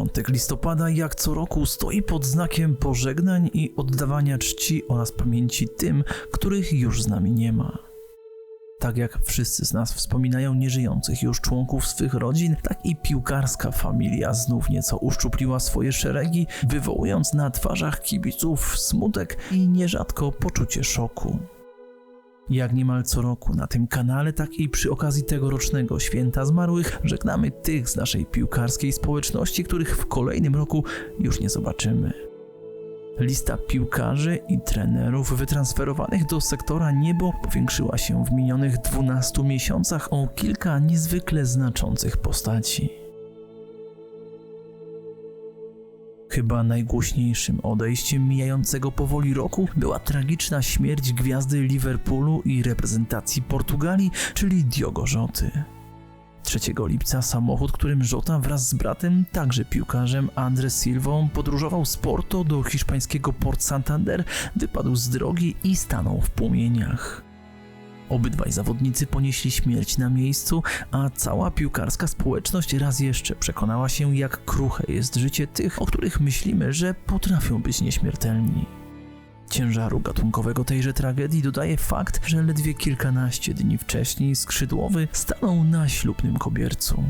Początek listopada, jak co roku, stoi pod znakiem pożegnań i oddawania czci oraz pamięci tym, których już z nami nie ma. Tak jak wszyscy z nas wspominają nieżyjących już członków swych rodzin, tak i piłkarska familia znów nieco uszczupliła swoje szeregi, wywołując na twarzach kibiców smutek i nierzadko poczucie szoku. Jak niemal co roku na tym kanale, tak i przy okazji tegorocznego Święta Zmarłych żegnamy tych z naszej piłkarskiej społeczności, których w kolejnym roku już nie zobaczymy. Lista piłkarzy i trenerów wytransferowanych do sektora niebo powiększyła się w minionych 12 miesiącach o kilka niezwykle znaczących postaci. Chyba najgłośniejszym odejściem mijającego powoli roku była tragiczna śmierć gwiazdy Liverpoolu i reprezentacji Portugalii, czyli Diogo Rzoty. 3 lipca samochód, którym Żota wraz z bratem, także piłkarzem André Silvą, podróżował z Porto do hiszpańskiego Port Santander, wypadł z drogi i stanął w płomieniach. Obydwaj zawodnicy ponieśli śmierć na miejscu, a cała piłkarska społeczność raz jeszcze przekonała się, jak kruche jest życie tych, o których myślimy, że potrafią być nieśmiertelni. Ciężaru gatunkowego tejże tragedii dodaje fakt, że ledwie kilkanaście dni wcześniej skrzydłowy stanął na ślubnym kobiercu.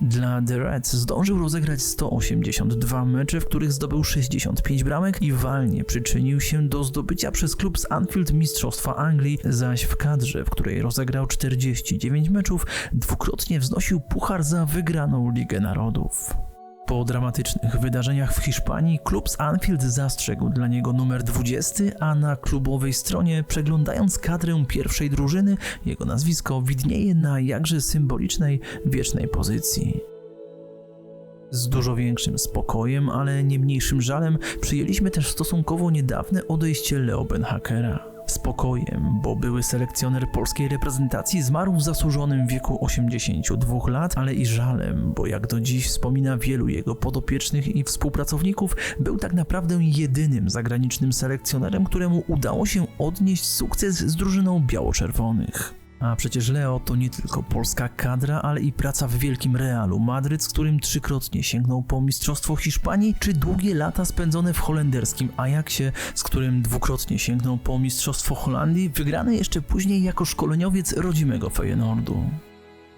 Dla The Reds zdążył rozegrać 182 mecze, w których zdobył 65 bramek i walnie przyczynił się do zdobycia przez klub z Anfield Mistrzostwa Anglii, zaś w kadrze, w której rozegrał 49 meczów, dwukrotnie wznosił puchar za wygraną Ligę Narodów. Po dramatycznych wydarzeniach w Hiszpanii klub z Anfield zastrzegł dla niego numer 20, a na klubowej stronie przeglądając kadrę pierwszej drużyny, jego nazwisko widnieje na jakże symbolicznej, wiecznej pozycji. Z dużo większym spokojem, ale nie mniejszym żalem przyjęliśmy też stosunkowo niedawne odejście Leo Benhakera. Spokojem, bo były selekcjoner polskiej reprezentacji zmarł w zasłużonym wieku 82 lat, ale i żalem, bo jak do dziś wspomina wielu jego podopiecznych i współpracowników, był tak naprawdę jedynym zagranicznym selekcjonerem, któremu udało się odnieść sukces z drużyną biało-czerwonych. A przecież Leo to nie tylko polska kadra, ale i praca w wielkim Realu Madryt, z którym trzykrotnie sięgnął po Mistrzostwo Hiszpanii, czy długie lata spędzone w holenderskim Ajaxie, z którym dwukrotnie sięgnął po Mistrzostwo Holandii, wygrane jeszcze później jako szkoleniowiec rodzimego Feyenoordu.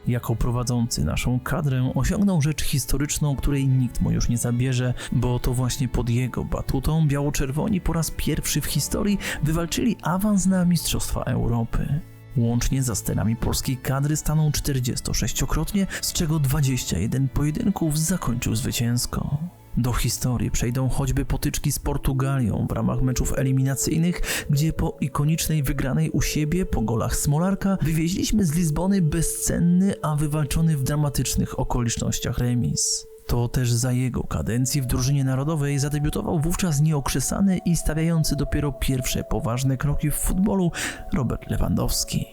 Jako prowadzący naszą kadrę osiągnął rzecz historyczną, której nikt mu już nie zabierze, bo to właśnie pod jego batutą biało-czerwoni po raz pierwszy w historii wywalczyli awans na Mistrzostwa Europy. Łącznie za sterami polskiej kadry stanął 46-krotnie, z czego 21 pojedynków zakończył zwycięsko. Do historii przejdą choćby potyczki z Portugalią w ramach meczów eliminacyjnych, gdzie po ikonicznej wygranej u siebie po golach Smolarka wywieźliśmy z Lizbony bezcenny, a wywalczony w dramatycznych okolicznościach remis. To też za jego kadencji w drużynie narodowej zadebiutował wówczas nieokrzesany i stawiający dopiero pierwsze poważne kroki w futbolu Robert Lewandowski.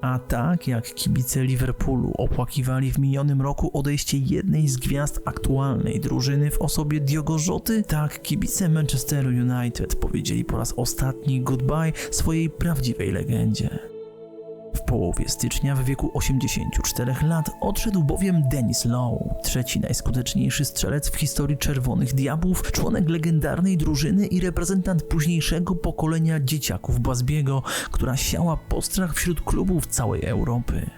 A tak jak kibice Liverpoolu opłakiwali w minionym roku odejście jednej z gwiazd aktualnej drużyny w osobie Diogo Rzoty, tak kibice Manchesteru United powiedzieli po raz ostatni goodbye swojej prawdziwej legendzie. W połowie stycznia w wieku 84 lat odszedł bowiem Dennis Lowe, trzeci najskuteczniejszy strzelec w historii Czerwonych Diabłów, członek legendarnej drużyny i reprezentant późniejszego pokolenia dzieciaków Basbiego, która siała postrach wśród klubów całej Europy.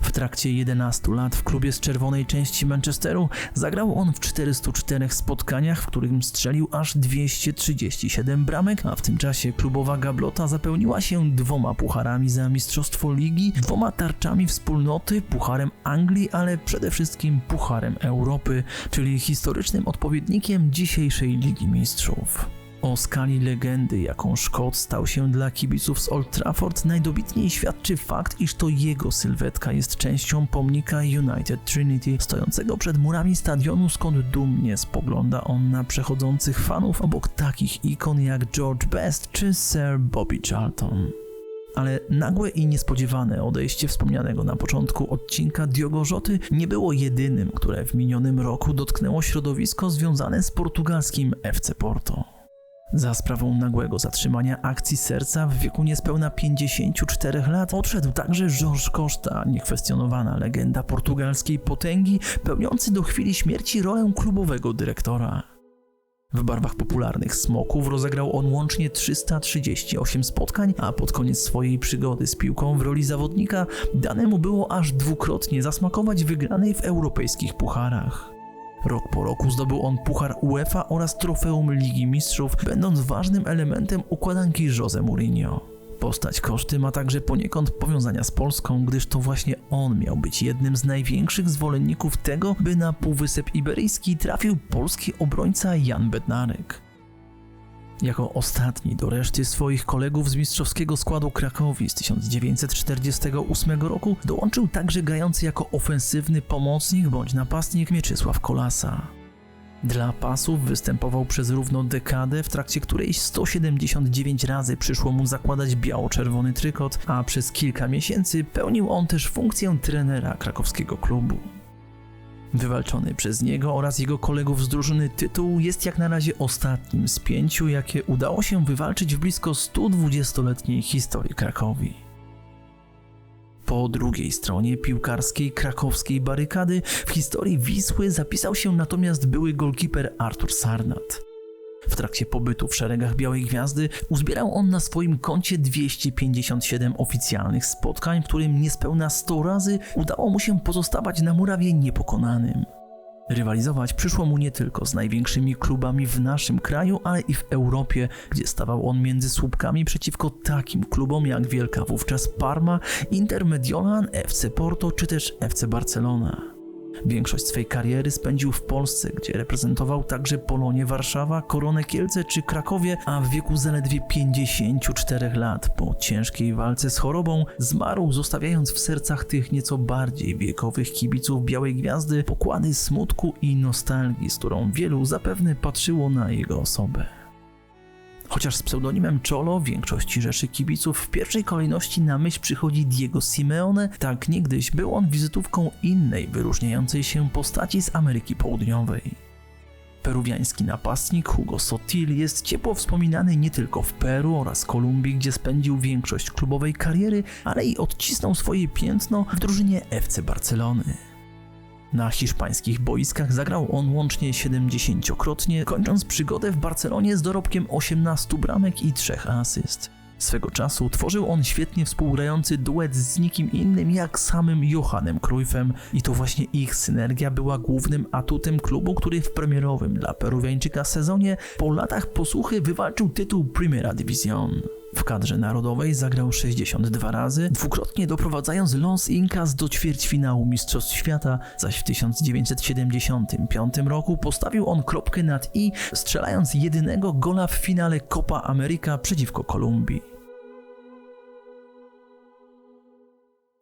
W trakcie 11 lat w klubie z czerwonej części Manchesteru zagrał on w 404 spotkaniach, w którym strzelił aż 237 bramek, a w tym czasie klubowa gablota zapełniła się dwoma pucharami za Mistrzostwo Ligi, dwoma tarczami wspólnoty, pucharem Anglii, ale przede wszystkim pucharem Europy, czyli historycznym odpowiednikiem dzisiejszej Ligi Mistrzów. O skali legendy, jaką Szkot stał się dla kibiców z Old Trafford, najdobitniej świadczy fakt, iż to jego sylwetka jest częścią pomnika United Trinity, stojącego przed murami stadionu, skąd dumnie spogląda on na przechodzących fanów obok takich ikon jak George Best czy Sir Bobby Charlton. Ale nagłe i niespodziewane odejście wspomnianego na początku odcinka Diogo Rzoty nie było jedynym, które w minionym roku dotknęło środowisko związane z portugalskim FC Porto. Za sprawą nagłego zatrzymania akcji serca w wieku niespełna 54 lat odszedł także Georges Costa, niekwestionowana legenda portugalskiej potęgi, pełniący do chwili śmierci rolę klubowego dyrektora. W barwach popularnych Smoków rozegrał on łącznie 338 spotkań, a pod koniec swojej przygody z piłką w roli zawodnika danemu było aż dwukrotnie zasmakować wygranej w europejskich pucharach. Rok po roku zdobył on Puchar UEFA oraz Trofeum Ligi Mistrzów, będąc ważnym elementem układanki Jose Mourinho. Postać Koszty ma także poniekąd powiązania z Polską, gdyż to właśnie on miał być jednym z największych zwolenników tego, by na Półwysep Iberyjski trafił polski obrońca Jan Bednarek. Jako ostatni do reszty swoich kolegów z mistrzowskiego składu Krakowi z 1948 roku dołączył także grający jako ofensywny pomocnik bądź napastnik Mieczysław Kolasa. Dla pasów występował przez równo dekadę, w trakcie której 179 razy przyszło mu zakładać biało-czerwony trykot, a przez kilka miesięcy pełnił on też funkcję trenera krakowskiego klubu. Wywalczony przez niego oraz jego kolegów z drużyny tytuł jest jak na razie ostatnim z pięciu, jakie udało się wywalczyć w blisko 120-letniej historii Krakowi. Po drugiej stronie piłkarskiej krakowskiej barykady w historii Wisły zapisał się natomiast były golkiper Artur Sarnat. W trakcie pobytu w szeregach Białej Gwiazdy uzbierał on na swoim koncie 257 oficjalnych spotkań, w którym niespełna 100 razy udało mu się pozostawać na murawie niepokonanym. Rywalizować przyszło mu nie tylko z największymi klubami w naszym kraju, ale i w Europie, gdzie stawał on między słupkami przeciwko takim klubom jak wielka wówczas Parma, Inter Mediolan, FC Porto czy też FC Barcelona. Większość swej kariery spędził w Polsce, gdzie reprezentował także Polonię Warszawa, Koronę Kielce czy Krakowie, a w wieku zaledwie 54 lat po ciężkiej walce z chorobą zmarł, zostawiając w sercach tych nieco bardziej wiekowych kibiców Białej Gwiazdy pokłady smutku i nostalgii, z którą wielu zapewne patrzyło na jego osobę. Chociaż z pseudonimem Cholo większości rzeszy kibiców w pierwszej kolejności na myśl przychodzi Diego Simeone, tak niegdyś był on wizytówką innej, wyróżniającej się postaci z Ameryki Południowej. Peruwiański napastnik Hugo Sotil jest ciepło wspominany nie tylko w Peru oraz Kolumbii, gdzie spędził większość klubowej kariery, ale i odcisnął swoje piętno w drużynie FC Barcelony. Na hiszpańskich boiskach zagrał on łącznie 70-krotnie, kończąc przygodę w Barcelonie z dorobkiem 18 bramek i 3 asyst. Swego czasu tworzył on świetnie współgrający duet z nikim innym jak samym Johannem Cruyffem i to właśnie ich synergia była głównym atutem klubu, który w premierowym dla Peruwiańczyka sezonie po latach posłuchy wywalczył tytuł Primera División. W kadrze narodowej zagrał 62 razy, dwukrotnie doprowadzając Los Incas do ćwierćfinału Mistrzostw Świata, zaś w 1975 roku postawił on kropkę nad i, strzelając jedynego gola w finale Copa America przeciwko Kolumbii.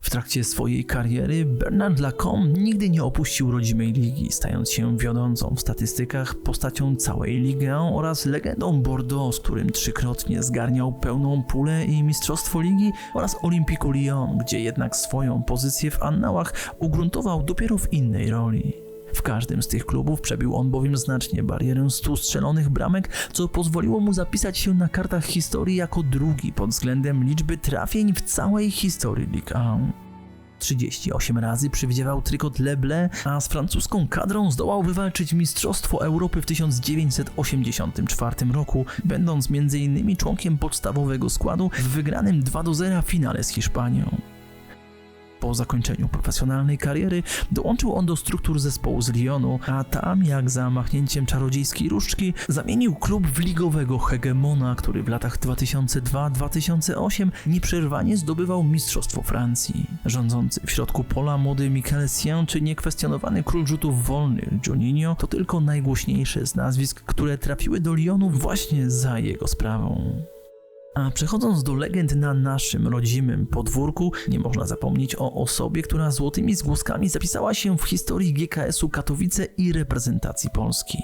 W trakcie swojej kariery Bernard Lacombe nigdy nie opuścił rodzimej ligi, stając się wiodącą w statystykach postacią całej Ligue oraz legendą Bordeaux, z którym trzykrotnie zgarniał pełną pulę i mistrzostwo ligi oraz Olympique Lyon, gdzie jednak swoją pozycję w annałach ugruntował dopiero w innej roli. W każdym z tych klubów przebił on bowiem znacznie barierę 100 strzelonych bramek, co pozwoliło mu zapisać się na kartach historii jako drugi pod względem liczby trafień w całej historii Ligue 1. 38 razy przywdziewał trykot Leble, a z francuską kadrą zdołał wywalczyć Mistrzostwo Europy w 1984 roku, będąc m.in. członkiem podstawowego składu w wygranym 2-0 finale z Hiszpanią. Zakończeniu profesjonalnej kariery dołączył on do struktur zespołu z Lyonu, a tam, jak za machnięciem czarodziejskiej różdżki, zamienił klub w ligowego hegemona, który w latach 2002-2008 nieprzerwanie zdobywał Mistrzostwo Francji. Rządzący w środku pola młody Michel Sien czy niekwestionowany król rzutów wolnych Juninho to tylko najgłośniejsze z nazwisk, które trafiły do Lyonu właśnie za jego sprawą. A przechodząc do legend na naszym rodzimym podwórku, nie można zapomnieć o osobie, która złotymi zgłoskami zapisała się w historii GKS-u Katowice i reprezentacji Polski.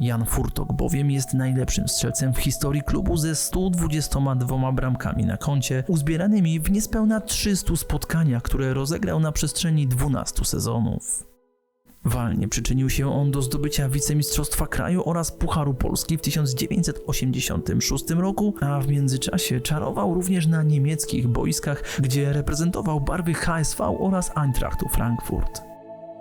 Jan Furtok bowiem jest najlepszym strzelcem w historii klubu ze 122 bramkami na koncie, uzbieranymi w niespełna 300 spotkaniach, które rozegrał na przestrzeni 12 sezonów. Walnie przyczynił się on do zdobycia wicemistrzostwa kraju oraz Pucharu Polski w 1986 roku, a w międzyczasie czarował również na niemieckich boiskach, gdzie reprezentował barwy HSV oraz Eintrachtu Frankfurt.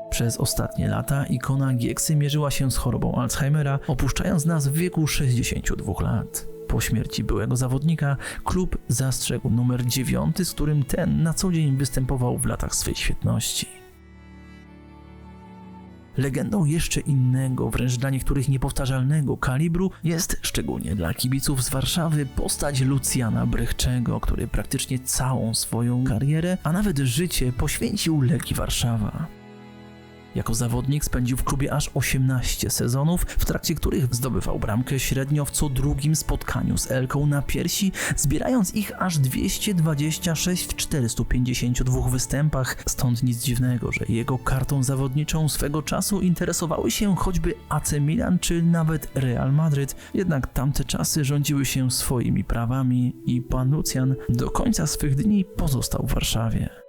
Przez ostatnie lata ikona Gieksy mierzyła się z chorobą Alzheimera, opuszczając nas w wieku 62 lat. Po śmierci byłego zawodnika klub zastrzegł numer 9, z którym ten na co dzień występował w latach swej świetności. Legendą jeszcze innego, wręcz dla niektórych niepowtarzalnego kalibru jest, szczególnie dla kibiców z Warszawy, postać Lucjana Brychczego, który praktycznie całą swoją karierę, a nawet życie poświęcił Legii Warszawa. Jako zawodnik spędził w klubie aż 18 sezonów, w trakcie których zdobywał bramkę średnio w co drugim spotkaniu z Elką na piersi, zbierając ich aż 226 w 452 występach. Stąd nic dziwnego, że jego kartą zawodniczą swego czasu interesowały się choćby AC Milan czy nawet Real Madryt. Jednak tamte czasy rządziły się swoimi prawami i pan Lucjan do końca swych dni pozostał w Warszawie.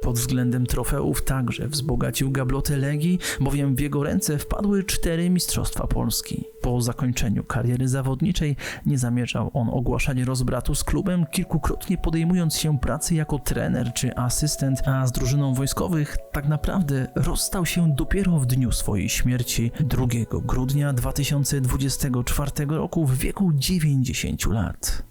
Pod względem trofeów także wzbogacił gablotę Legii, bowiem w jego ręce wpadły cztery Mistrzostwa Polski. Po zakończeniu kariery zawodniczej nie zamierzał on ogłaszać rozbratu z klubem, kilkukrotnie podejmując się pracy jako trener czy asystent, a z drużyną wojskowych tak naprawdę rozstał się dopiero w dniu swojej śmierci 2 grudnia 2024 roku w wieku 90 lat.